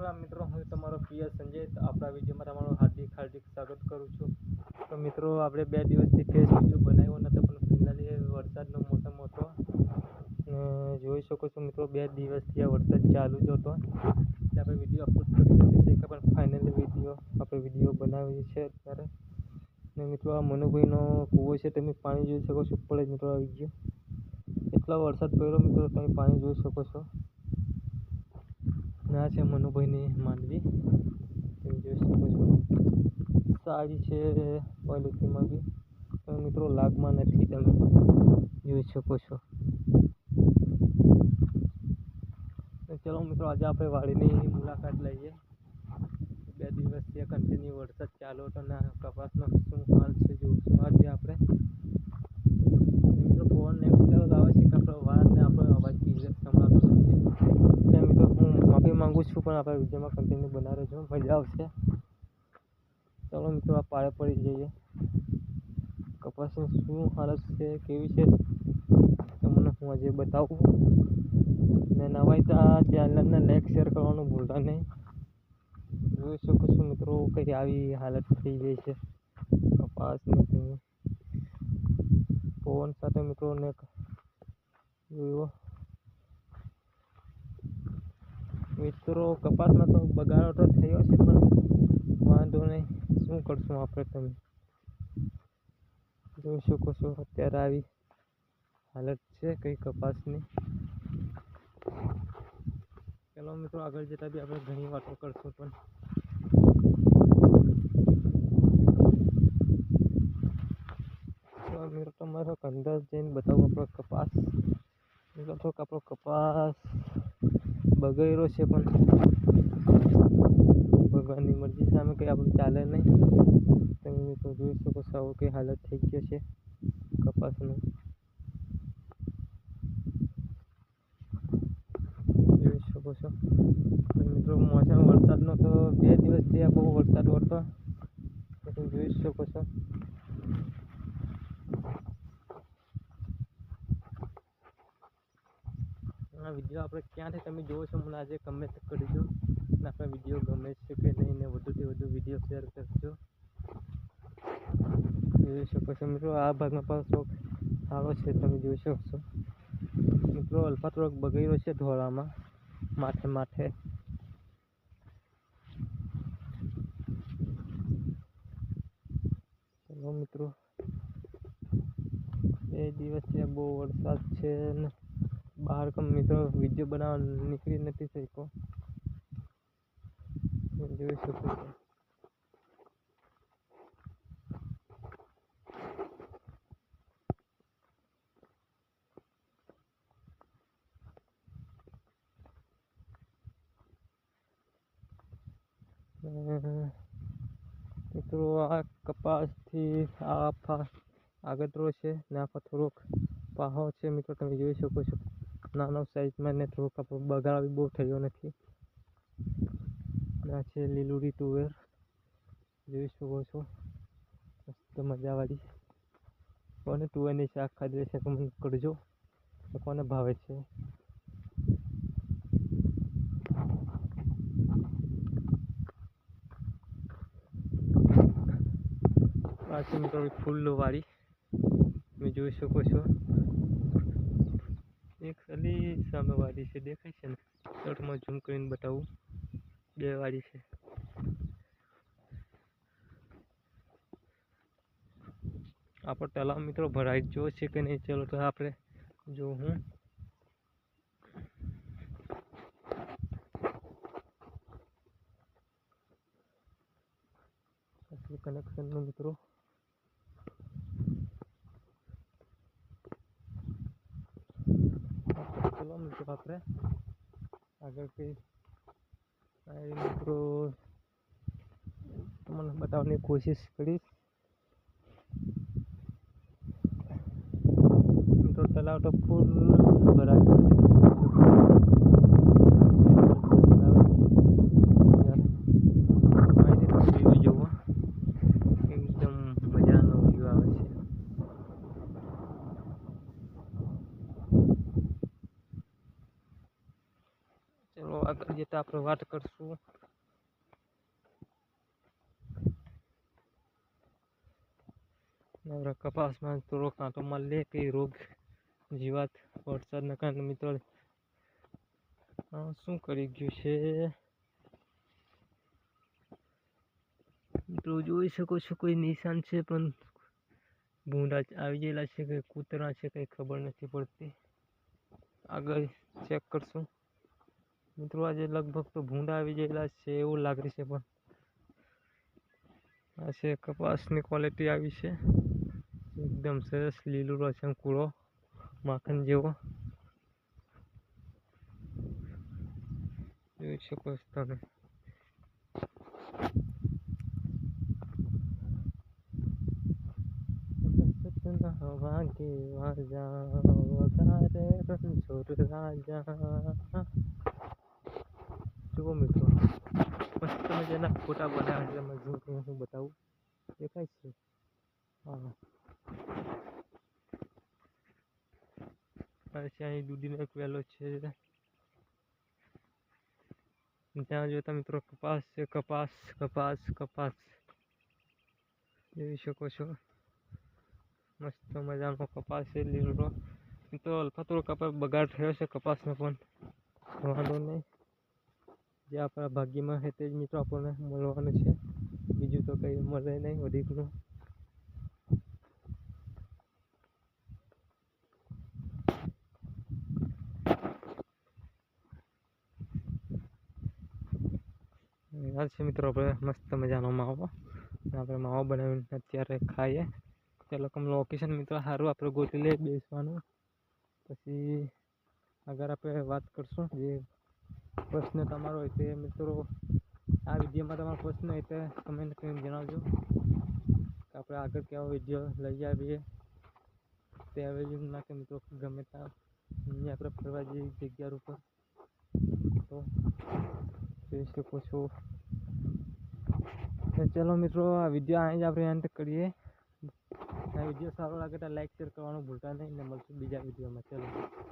રામ મિત્રો હું તમારો પ્રિય સંજય આપણા વિડીયોમાં તમારું હાર્દિક હાર્દિક સ્વાગત કરું છું. તો મિત્રો આપણે બે દિવસથી ફેસ વીડિયો બનાવ્યો નહોતો, પણ ફિનાલી વરસાદનો મોસમ હતો. ને જોઈ શકો છો મિત્રો બે દિવસથી આ વરસાદ ચાલુ જ હતો. એટલે આપણે વીડિયો અપલોડ કરી નથી શક્યા, પણ ફાઇનલી વીડિયો આપણે વીડિયો બનાવીએ છે અત્યારે. ને મિત્રો આ મનુભાઈનો કૂવો છે, તમે પાણી જોઈ શકો છો. ઉપર જ મિત્રો આવી ગયો એટલો વરસાદ પડ્યો મિત્રો, તમે પાણી જોઈ શકો છો. ને છે મનુભાઈની માંડવી તમે જોઈ શકો છો. સારી છે ક્વોલિટીમાં બી પણ મિત્રો લાગમાં નથી તમે જોઈ શકો છો. ચલો મિત્રો આજે આપણે વાડીની મુલાકાત લઈએ. બે દિવસથી કન્ટિન્યુ વરસાદ ચાલુ હતો ને કપાસનો શું હાલ છે જોઈશું આજે આપણે. મિત્રો ફોન નેક્સ્ટ લેવલ આવે છે કે આપણો વાર ને આપણો અવાજ ક્લિયર સંભળાતો નથી એટલે મિત્રો હું માફી માંગુ છું પણ આપણે વિડીયોમાં કન્ટિન્યુ બના રહેજો મજા આવશે. ચાલો મિત્રો, આ પાળે પડી જઈએ કપાસની શું હાલત છે? કેવી છે? તમને હું આજે બતાવું. ને નવાઈ તો આ ચેનલને લાઈક શેર કરવાનું ભૂલતા નહીં. જોઈ શકો છો મિત્રો, કઈ આવી હાલત થઈ ગઈ છે. કપાસની પવન સાથે મિત્રોને જોયો. મિત્રો, કપાસમાં તો બગાડો તો થયો છે, પણ વાંધો નહીં. શું કરશું આપણે તમે જોઈ શકો છો, અત્યારે આવી હાલત છે કઈ કપાસની. ચલો મિત્રો, આગળ જતાં બી આપણે ઘણી વાતો કરશું પણ. મિત્રો, તમારો અંદાજ જઈને બતાવું આપણો કપાસ. મિત્રો થોડોક આપણો કપાસ બગડ્યો છે પણ ભગવાનની મરજી સામે કંઈ આપણું ચાલે નહીં. તમે મિત્રો જોઈ શકો છો આવો કંઈ હાલત થઈ ગયો છે કપાસનો. જોઈ શકો છો. મિત્રો મોસમ વરસાદનો તો બે દિવસથી આ બહુ વરસાદ વરતો તમે જોઈ શકો છો. આ વીડિયો આપણે ક્યાંથી તમે જોવો છો, મને આજે કમેન્ટ કરજો. અને આપણા વીડિયો ગમે છે કે નહીં ને વધુથી વધુ વીડિયો શેર કરજો. જોઈ શકો છો મિત્રો, આ ભાગમાં પણ શોખ સારો છે, તમે જોઈ શકો છો મિત્રો, અલ્ફા થોડોક બગડ્યો છે ધોળામાં, માથે માથે. ચલો મિત્રો, બે દિવસથી બહુ વરસાદ છે ને. બહાર કમ મિત્રો વીડિયો બનાવવા નીકળી નથી શક્યો. તમે જોઈ શકો છો. અમ મિત્રો આ કપાસથી આ ફા આગતરો છે ને આખો થોડોક પાહો છે, મિત્રો તમે જોઈ શકો છો. નાનો સાઈઝમાં ને થોડોક આપણો બગાડ બહુ થયો નથી. આ છે લીલુડી ટુવેર જોઈ શકો છો. મસ્ત મજાવાળી. કોને ટુવેરની શાક ખાધી છે કમેન્ટ કરજો કોને ભાવે છે. આ છે મિત્રો ફૂલવાળી. તમે જોઈ શકો છો. એક સલી સામે વાડી છે દેખાય છે ને? શર્ટમાં ઝૂમ કરીને બતાવું. બે વાડી છે. આપણો તલાવ મિત્રો ભરાઈ જો છે કે નહીં? ચલો તો આપણે જો હું કનેક્શનનું મિત્રો. ચલો મિત્રો આપણે આગળ કંઈ મિત્રો તમને બતાવવાની કોશિશ કરીશ. મિત્રો, તલાવ તો ફૂલ ભરાઈ ગયો છે અહીંથી તમે view જુઓ એકદમ મજાનો વ્યૂ આવે છે ચલો આગળ જતા વિશે આપણે વાત કરશું આપણે કપાસમાં થોડો કાંટો મારી લે કે રોગ જીવાત વરસાદના કારણે મિત્રો આ શું કરી ગયું છે મિત્રો જોઈ શકો છો કોઈ નિશાન છે પણ ભૂંડા આવી ગયેલા છે કે કૂતરા છે કંઈ ખબર નથી પડતી આગળ ચેક કરશું મિત્રો, આજે લગભગ તો ભૂંડા આવી ગયેલા છે એવું લાગે છે પણ આ છે કપાસની ક્વોલિટી આવી છે. એકદમ સરસ લીલું રસમ કૂળો, માખણ જેવો. જોઈ શકો છો તમે. વાગે વાજા, વગારે રણછોડ રાજા. જુઓ મિત્રો. મસ્ત મજાના ફોટા બનાવ્યા છે તમે ઝૂમ કરીને હું બતાવું. દેખાય છે? હા. આ છે અહીં દૂધીનો એક વેલો છે. ત્યાં જોતા મિત્રો કપાસ છે, કપાસ કપાસ કપાસ. જોઈ શકો છો? મસ્ત મજાનો કપાસ છે, લીલો. મિત્રો અલ્ફા થોડો કપાસ બગાડ થયો છે કપાસનો પણ. વાંધો નહીં. જે આપણા ભાગ્યમાં છે તે જ મિત્રો આપણને મળવાનું છે. બીજું તો કંઈ મળે નહીં વધીકનું હાલ છે મિત્રો, આપણે મસ્ત મજાનો માવો. આપણે માવો બનાવીને અત્યારે ખાઈએ. ચાલો કમ લોકેશન મિત્રો સારું આપણે ગોતી લઈએ બેસવાનું. પછી આગળ આપણે વાત કરશું જે પ્રશ્ન તમારો હોય તે મિત્રો આ વિડીયોમાં તમારો પ્રશ્ન તે કમેન્ટ કરીને જણાવજો. કે આપણે આગળ કેવો વીડિયો લઈ આવીએ. તે ના કે મિત્રો, ગમે ત્યાં અહીંયા આપણે ફરવા જેવી જગ્યા ઉપર. તો જોઈ શકો છો. ચલો મિત્રો, આ વીડિયો અહીં જ આપણે અંત કરીએ. આ વીડિયો સારો લાગે તો લાઈક શેર કરવાનું ભૂલતા નહીં. ને મળશું બીજા વિડીયોમાં. ચલો.